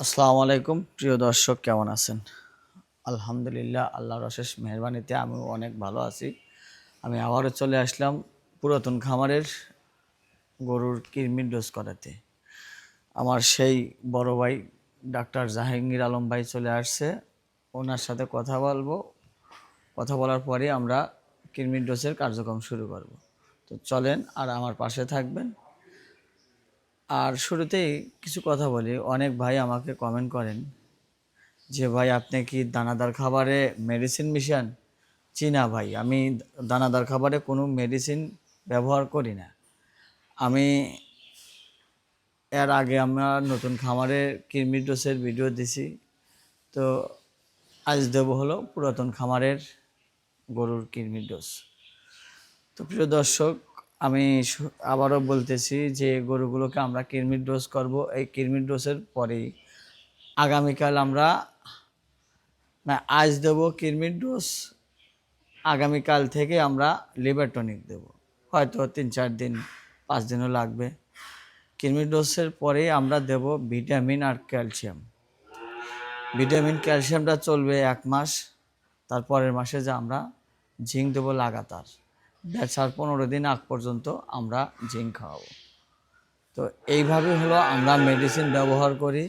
আসসালামু আলাইকুম। প্রিয় দর্শক, কেমন আছেন? আলহামদুলিল্লাহ, আল্লাহর অশেষ মেহরবানিতে আমিও অনেক ভালো আছি। আমি আবারও চলে আসলাম পুরাতন খামারের গরুর কৃমির ডোজ করাতে। আমার সেই বড় ভাই, ডাক্তার জাহাঙ্গীর আলম ভাই চলে আসছে। ওনার সাথে কথা বলব। কথা বলার পরে আমরা কৃমির ডোজের কার্যক্রম শুরু করব। তো চলেন আর আমার পাশে থাকবেন। আর শুরুতেই কিছু কথা বলি। অনেক ভাই আমাকে কমেন্ট করেন যে, ভাই, আপনি কি দানাদার খাবারে মেডিসিন মিশান? চিনা ভাই, আমি দানাদার খাবারে কোনো মেডিসিন ব্যবহার করি না। আমি এর আগে আমরা নতুন খামারে কৃমি ডোসের ভিডিও দিছি। তো আজ দেবো হলো পুরাতন খামারের গরুর কৃমি ডোজ তো প্রিয় দর্শক আমি আবারও বলতেছি যে গরুগুলোকে আমরা কৃমির ডোজ করব। এই কৃমির ডোজের পরেই আগামীকাল আমরা, না, আজ দেবো কৃমির ডোজ, আগামীকাল থেকে আমরা লিভার টনিক দেব। হয়তো তিন চার দিন, পাঁচ দিনও লাগবে। কৃমির ডোজের পরে আমরা দেব ভিটামিন আর ক্যালসিয়াম। ভিটামিন, ক্যালসিয়ামটা চলবে এক মাস, তারপরের মাসে যে আমরা জিঙ্ক দেবো লাগাতার। বেচার পনেরো দিন আগ পর্যন্ত আমরা জিঙ্ক খাওয়াবো। তো এইভাবে হলো আমরা মেডিসিন ব্যবহার করি।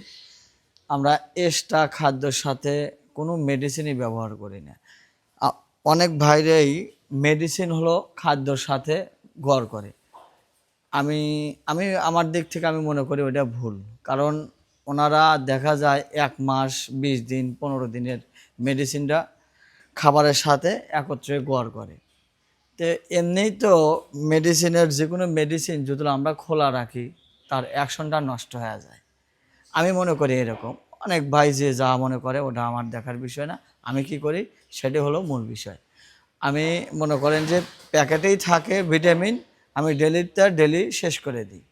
আমরা এক্সট্রা খাদ্যর সাথে কোনো মেডিসিনই ব্যবহার করি না। অনেক ভাইরাই মেডিসিন হলো খাদ্যর সাথে গড় করে। আমি আমি, আমার দিক থেকে আমি মনে করি ওটা ভুল। কারণ ওনারা দেখা যায় এক মাস, বিশ দিন, পনেরো দিনের মেডিসিনটা খাবারের সাথে একত্রে গড় করে। তো এমনিই তো মেডিসিনের যে কোনো মেডিসিন যদি আমরা খোলা রাখি, তার অ্যাকশনটা নষ্ট হয়ে যায়। আমি মনে করি এরকম। অনেক ভাই যে যা মনে করে, ওটা আমার দেখার বিষয় না। আমি কি করি? সেটি হলো মূল বিষয়। আমি মনে করেন যে প্যাকেটেই থাকে ভিটামিন আমি ডেলিটা ডেলি শেষ করে দিই।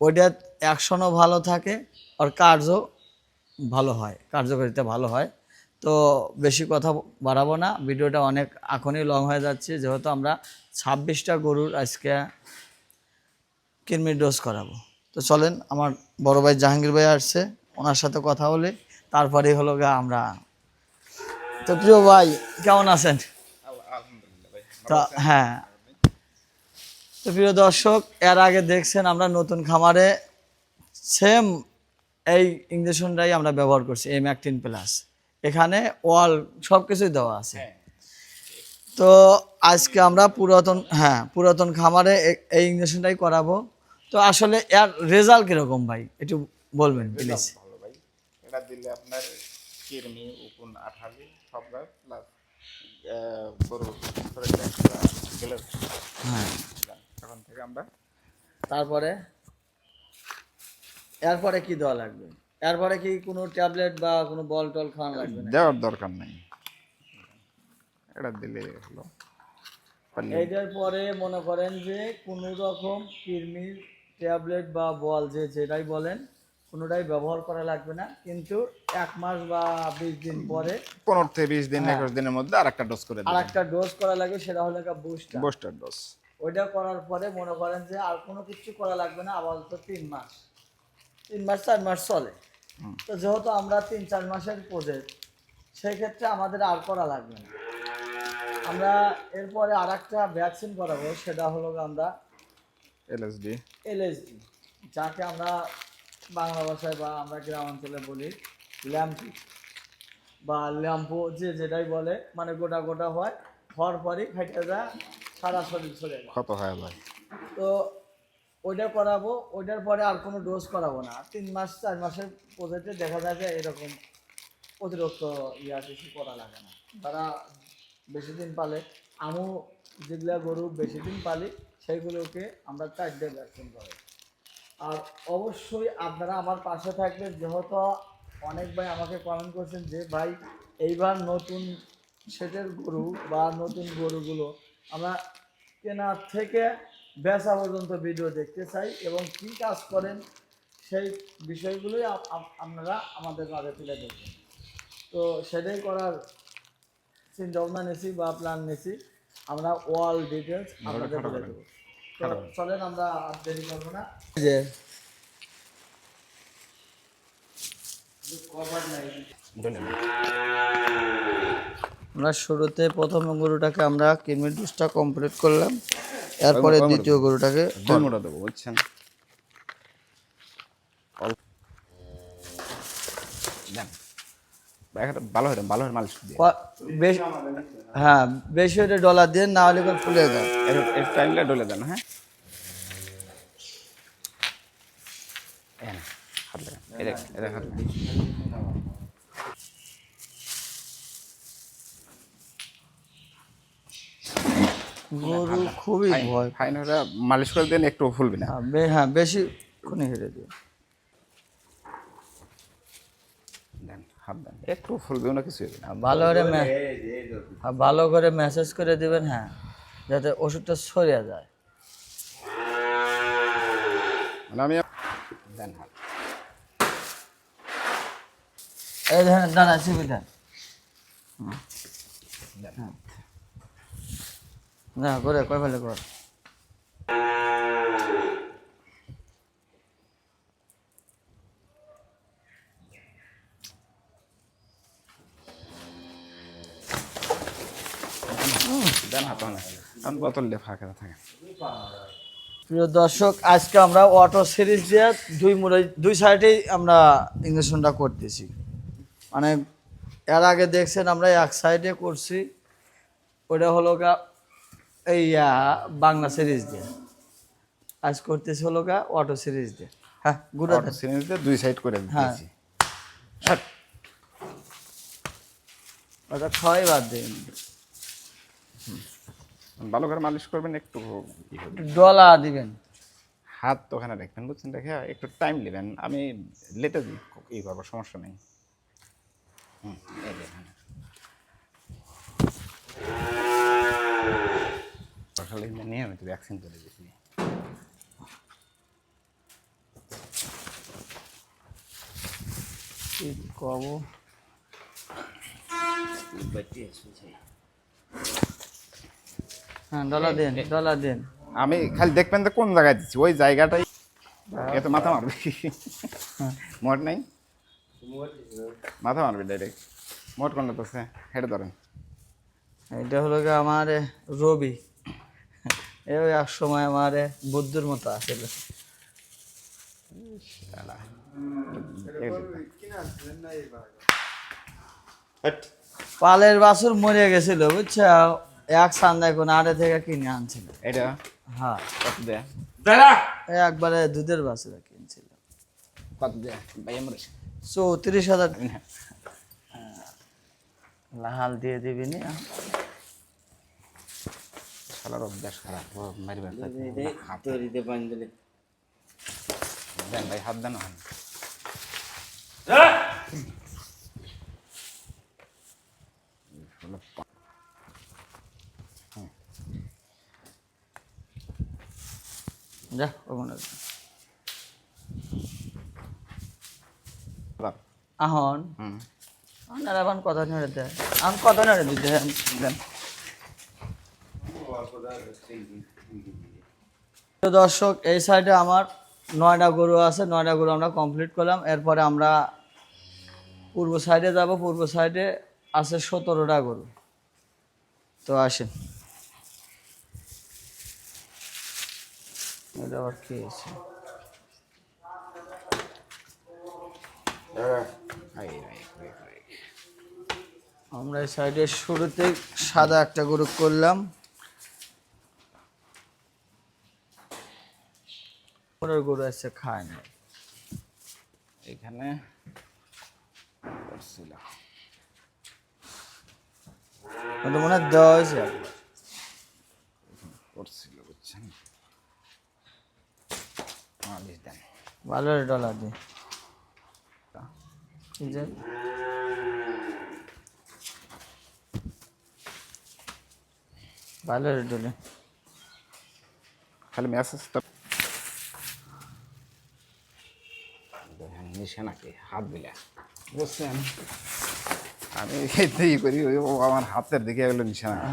ওইটা অ্যাকশনও ভালো থাকে, আর কার্যও ভালো হয়, কার্যকারিতা ভালো হয়। তো বেশি কথা বাড়াবো না। ভিডিওটা অনেক এখনই লং হয়ে যাচ্ছে। যেহেতু আমরা ছাব্বিশটা গরুর আজকে কিডনির ডোজ করাবো। তো চলেন, আমার বড় ভাই জাহাঙ্গীর ভাই আসছে। ওনার সাথে কথা বলে। তারপরে হলো গা আমরা। তো প্রিয় ভাই, কেমন আছেন? তো হ্যাঁ। তো প্রিয় দর্শক, এর আগে দেখছেন আমরা নতুন খামারে সেম এই ইঞ্জেকশনটাই আমরা ব্যবহার করছি এম অ্যাক্টিন প্লাস এখানে ওয়াল সব কিছুই দেওয়া আছে। তো আজকে আমরা পুরাতন হ্যাঁ পুরাতন খামারে এই ইঞ্জেকশনটাই করাবো। তো আসলে এর রেজাল্ট কীরকম ভাই? একটু বলবেন প্লিজ। ভালো ভাই। এটা দিলে আপনার কৃমি উকুন আঠালি সব প্লাস গরুর হ্যাঁ। এখন থেকে আমরা তারপরে এরপরে কি দেওয়া লাগবে? এরপরে কি কোনো ট্যাবলেট বা কোনো বল টল খাওয়ানো লাগবে না দেওয়ার দরকার নেই। এটা দিলে হলো। এইটার পরে মনে করেন যে কোনো রকম কৃমির ট্যাবলেট বা বল যে যেটাই বলেন কোনোটাই ব্যবহার করা লাগবে না। কিন্তু এক মাস বা বিশ দিন পরে পনেরো থেকে বিশ দিন একুশ দিনের মধ্যে আর একটা ডোজ করে আর একটা ডোজ করা লাগবে সেটা হলো একটা বুস্টার। Booster dose. ওইটা করার পরে মনে করেন যে আর কোনো কিছু করা লাগবে না আপাতত তিন মাস। তিন মাস চার মাস চলে। তো যেহেতু আমরা তিন চার মাসের প্রজেক্ট সেই ক্ষেত্রে আমাদের আর করা লাগবে না। আমরা এরপরে আর একটা ভ্যাকসিন করাবো সেটা হলো আমরা এলএসডি এলএসডি যাকে আমরা বাংলা ভাষায় বা আমরা গ্রাম অঞ্চলে বলি ল্যাম্পি বা ল্যাম্পো যে যেটাই বলে মানে গোটা গোটা হয় হওয়ার পরই ফেটে যায় সারা শরীর চলে যায়। কত হয় ভাই। তো ওইটা করাবো, ওইটার পরে আর কোনো ডোজ করাবো না। তিন মাস, চার মাসের প্রজেক্টে দেখা যায় যে এরকম অতিরিক্ত ইয়া কিছু করা লাগে না। তারা বেশি দিন পালে। আমু যেগুলা গরু বেশি দিন পালি, সেইগুলোকে আমরা ডে ভ্যাকসিন করে আর অবশ্যই আপনারা আমার পাশে থাকবেন। যেহেতু অনেক ভাই আমাকে কমেন্ট করছেন যে, ভাই, এইবার নতুন সেটের গরু বা নতুন গরুগুলো আমরা কেনার থেকে বেচা পর্যন্ত ভিডিও দেখতে চাই এবং কী কাজ করেন সেই বিষয়গুলোই আপ- আপ- আপনারা আমাদের মাঝে তুলে দেবেন তো সেটাই করার চিন্তা ভাবনা নিয়েছি বা প্ল্যান নিয়েছি আমরা ওয়াল ডিটেলস আপনাদের বলে দেবো। তো চলেন আমরা আর দেরি করব না। যে আমরা শুরুতে প্রথম গরুটাকে আমরা কিডনি ডোজটা কমপ্লিট করলাম। এরপরে দ্বিতীয় গরুটাকে দুই মোটা দেবো বুঝছেন? ভালো হয় ভালো হয় মালিশ দিয়ে। বেশ- হ্যাঁ বেশি ডলার দিয়ে না হলে ফুলে এর টাইমটা ডলে দেন হ্যাঁ? হাত লাগান। হাত গরু খুবই ভয় ফাইন হলে মালিশ করে দেন একটু ফুলবে না। হ্যাঁ, হ্যাঁ বেশি খুনি হেরে দিয়ে দেন হাত দেন। একটু ফুলবে না কিছু হবে না। ভালো করে হ্যাঁ, ভালো করে মেসেজ করে দিবেন হ্যাঁ যাতে ওষুধটা সরিয়ে যায়। মানে আমি দেন হাত। এই ধরেন দাদা সিবি দেন। দেন। না করে কয় ফেলে কর। প্রিয় দর্শক আজকে আমরা অটো সিরিজ দিয়ে দুই মুড়ে দুই সাইডেই আমরা ইঞ্জেকশনটা করতেছি। মানে এর আগে দেখছেন আমরা এক সাইডে করছি। ওটা হলো গা এই বাংলা সিরিজ দিয়ে। আজ করতেছি হলো গা অটো সিরিজ দিয়ে। হ্যাঁ গুড়া অটো সিরিজ দিয়ে দুই সাইড করে হ্যাঁ। দিয়েছি ওটা ছয় বাদ দিন। ভালো করে মালিশ করবেন একটু ডলা দিবেন। হাত তো ওখানে রাখবেন বুঝছেন? রেখে একটু টাইম নেবেন। আমি লেটে দিই ই করব সমস্যা নেই। হুম, এই এখানে। নিয়ে আমি তো ভ্যাকসিন করে দিয়েছি কি কব। হ্যাঁ ডলা দিন ডলা দিন। আমি খালি দেখবেন তো কোন জায়গায় দিচ্ছি ওই জায়গাটাই এ তো মাথা মারবে। মোট নাই? মাথা মারবে ডাইরেক্ট মোট কোনটা তো সে হেঁটে ধরেন। এটা হলো গিয়ে আমার রবি। ওই এক সময় আমার বুদ্ধুর মতো আসলে। পালের বাছুর মরে গেছিল বুঝছ এক সান্দায় কোন আড়ে থেকে কিনে আনছিল। এটা? হ্যাঁ। কত দেয় একবারে দুধের বাছুর কিনছিল। কত দেয় মরে চৌত্রিশ হাজার। লাহাল দিয়ে দিবি নি? শালার অভ্যাস খারাপ। মারি হাত দেন ভাই হাত দেন ওখানে। যা ওখানে। আহন। এখন কথা নেড়ে দেয়? আমি কথা নেড়ে দিতে দেন। দর্শক, এই সাইডে আমার নয়টা গরু আছে, নয়টা গরু আমরা কমপ্লিট করলাম। এরপরে আমরা পূর্ব সাইডে যাব। পূর্ব সাইডে আছে সতেরোটা গরু। তো আসেন। আছে। আমরা এই সাইডে শুরুতে সাদা একটা গরু করলাম। পরের গরু এসে খায় না এখানে করছিল। মনে হয় দেওয়া হয়েছে। করছিল বুঝছেন? ভালো ডলার দিয়ে ভালো ডলে খালি মেসেজটা নিশানাকে হাত বিলা বুঝছেন? আমি এতেই করি ওই আমার হাতের দিকে গেলো নিশানা।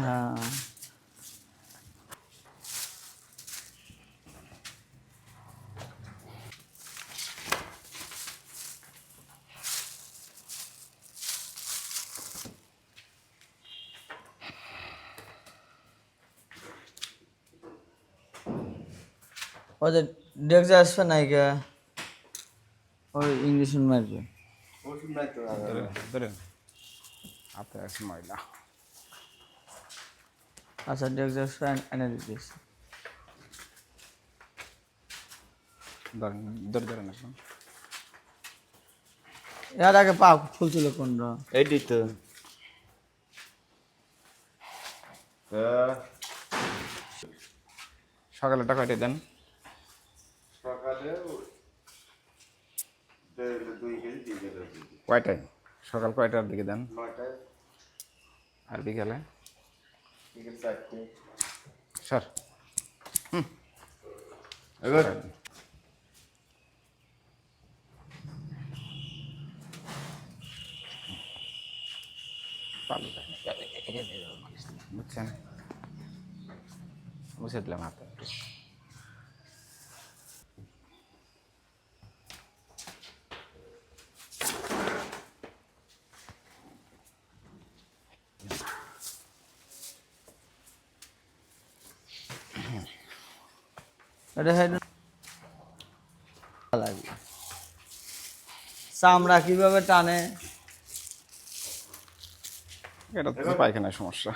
ওদের ডেক আসবে নাই গা ওই ইংলিশ মারবে ধরে হাতে আছে ময়লা। আচ্ছা ডেক্সে আসবে এনে দিতেছি ধরেন ধরে ধরে না এর আগে পা ফুলছিল কোনটা এইটি তো। সকালে টাকা কয়টা দেন। সকালে দুই কেজি দুই কেজি। কয়টায় সকাল কয়টার দিকে দেন নয়টায় আর বিকেলে বিকেল চারটে স্যার এবার পালু বুঝছেন বুঝে দিলাম হাতে এটা হেড লাগবে। চামড়া কীভাবে টানে? এটা তো পায়খানার সমস্যা।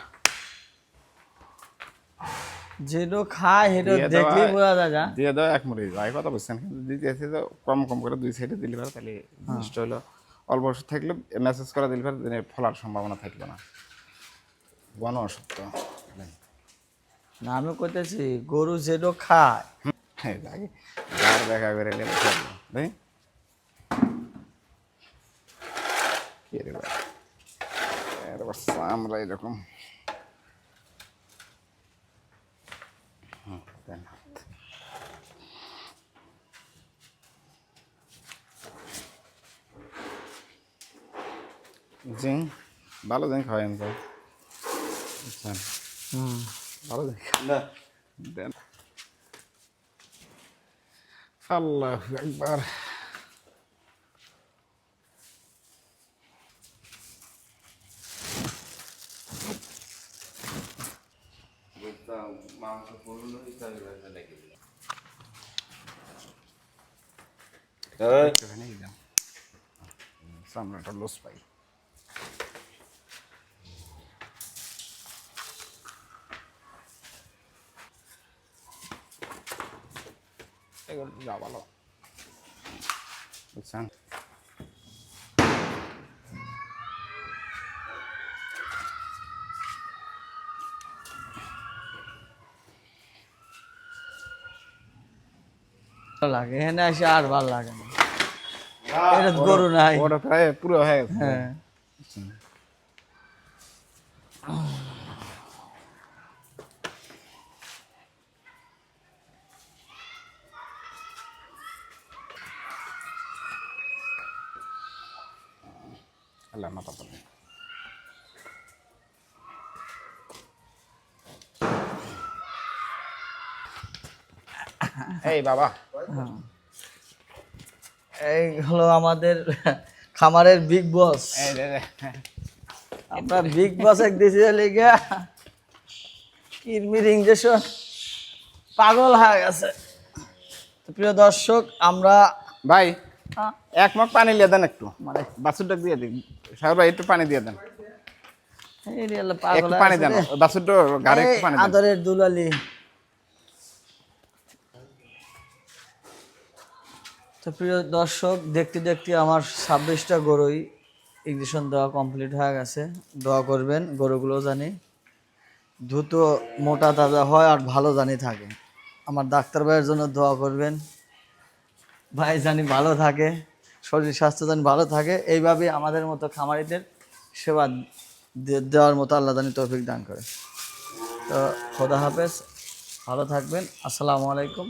যেটা খায় সেটা দিয়ে দেখলেই বোঝা যায় যা দিয়ে দাও এক মুড়ি ভাই কথা বুঝছেন কিন্তু দিতে তো কম কম করে দুই সাইডে দিলে পারে তাহলে জিনিসটা হলো অল্প ওষুধ থাকলে মেসেজ করে দিলে পারে ফলার সম্ভাবনা থাকবে না। বন ওষুধ তো না আমি কইতেছি গরু যেটা খায়। হ্যাঁ আগে গার দেখা করে তাই কি রে ভাই? আমরা এরকম। হাত। জিং ভালো জিং খাওয়াই তো। হুম। ভালো জিং না দেন আল্লাহ একবার বুঝতাম মাংস পুরনো হিসাবে ভেজে লেগে দিল এখানেই দেন সামনেটা লস পাই এগুলো যা ভালো বুঝছেন ভালো লাগে এখানে এসে আর ভালো লাগে না এটা তো গরু নাই ওটা প্রায় পুরো হয়ে গেছে হ্যাঁ আল্লাহ মাথা পড়ে এই বাবা। এই হলো আমাদের খামারের বিগ বস। আমরা বিগ বস এক দিয়েছি লিগা। কিরমির ইঞ্জেকশন। পাগল হয়ে গেছে। প্রিয় দর্শক আমরা ভাই আহ, এক মগ পানি দিয়ে দেন একটু। মানে বাছুরটা দিয়ে দিন। সাহেব ভাই একটু পানি দিয়ে দেন। একটু পানি দেন। বাছুরটা গাড়ি একটু পানি আদরের দুলালি। তো প্রিয় দর্শক দেখতে দেখতে আমার ছাব্বিশটা গরুই ইঞ্জেকশন দেওয়া কমপ্লিট হয়ে গেছে। দোয়া করবেন গরুগুলো জানি। দ্রুত মোটা তাজা হয় আর ভালো জানি থাকে। আমার ডাক্তার ভাইয়ের জন্য দোয়া করবেন। ভাই জানি ভালো থাকে। শরীর স্বাস্থ্য যেন ভালো থাকে এইভাবে আমাদের মতো খামারিদের সেবা দেওয়ার মতো আল্লাহ জানি তৌফিক দান করে। তো খোদা হাফেজ, ভালো থাকবেন। আসসালামু আলাইকুম।